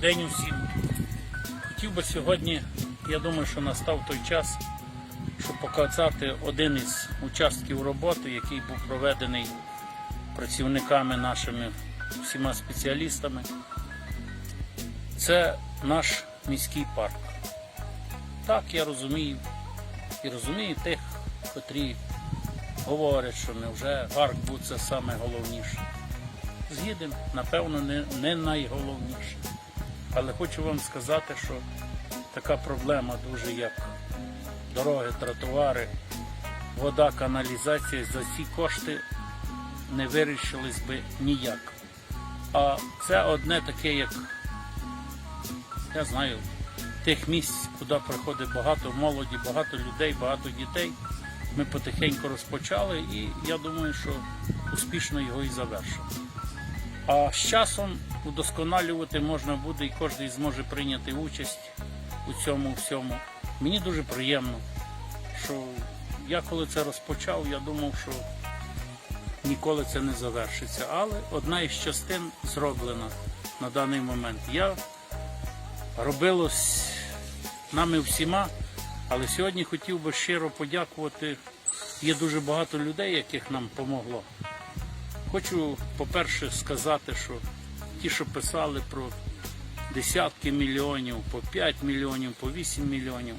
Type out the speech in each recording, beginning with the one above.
День усім. Хотів би сьогодні, я думаю, що настав той час, щоб показати один із участків роботи, який був проведений працівниками нашими всіма спеціалістами. Це наш міський парк. Так, я розумію. І розумію тих, котрі говорять, що невже парк був це саме головніше. Згіден, напевно, не, не найголовніше. Але хочу вам сказати, що така проблема дуже як дороги, тротуари, вода, каналізація за ці кошти не вирішились би ніяк. А це одне таке, як я знаю, тих місць, куди приходить багато молоді, багато людей, багато дітей. Ми потихеньку розпочали і я думаю, що успішно його і завершимо. А з часом удосконалювати можна буде і кожен зможе прийняти участь у цьому всьому. Мені дуже приємно, що я коли це розпочав, я думав, що ніколи це не завершиться. Але одна із частин зроблена на даний момент. Я робилось нами всіма, але сьогодні хотів би щиро подякувати. Є дуже багато людей, яких нам помогло. Хочу, по-перше, сказати, що ті, що писали про десятки мільйонів, по 5 мільйонів, по 8 мільйонів,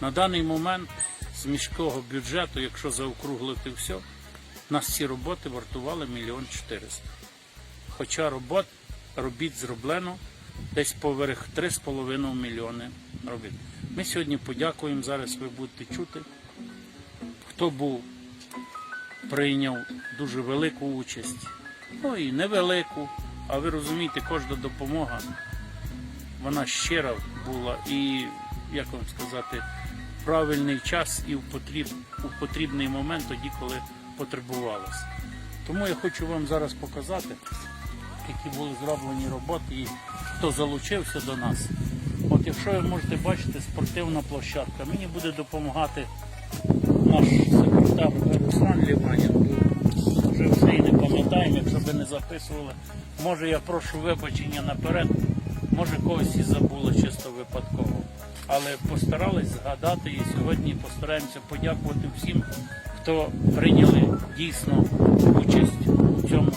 на даний момент з міського бюджету, якщо заокруглити все, нас ці роботи вартували мільйон 400. Хоча робот, робіт зроблено десь поверх 3,5 мільйони робіт. Ми сьогодні подякуємо, зараз ви будете чути, хто був прийняв дуже велику участь. Ну і невелику, а ви розумієте, кожна допомога, вона щира була і, як вам сказати, правильний час і в, потріб, у потрібний момент, тоді, коли потребувалося. Тому я хочу вам зараз показати, які були зроблені роботи і хто залучився до нас. От якщо ви можете бачити, спортивна площадка, мені буде допомагати наш секретар Руслан Ліванін. Вже все і не пам'ятаємо, якщо би не записували. Може я прошу вибачення наперед, може когось і забуло чисто випадково. Але постарались згадати і сьогодні постараємося подякувати всім, хто прийняли дійсно участь у цьому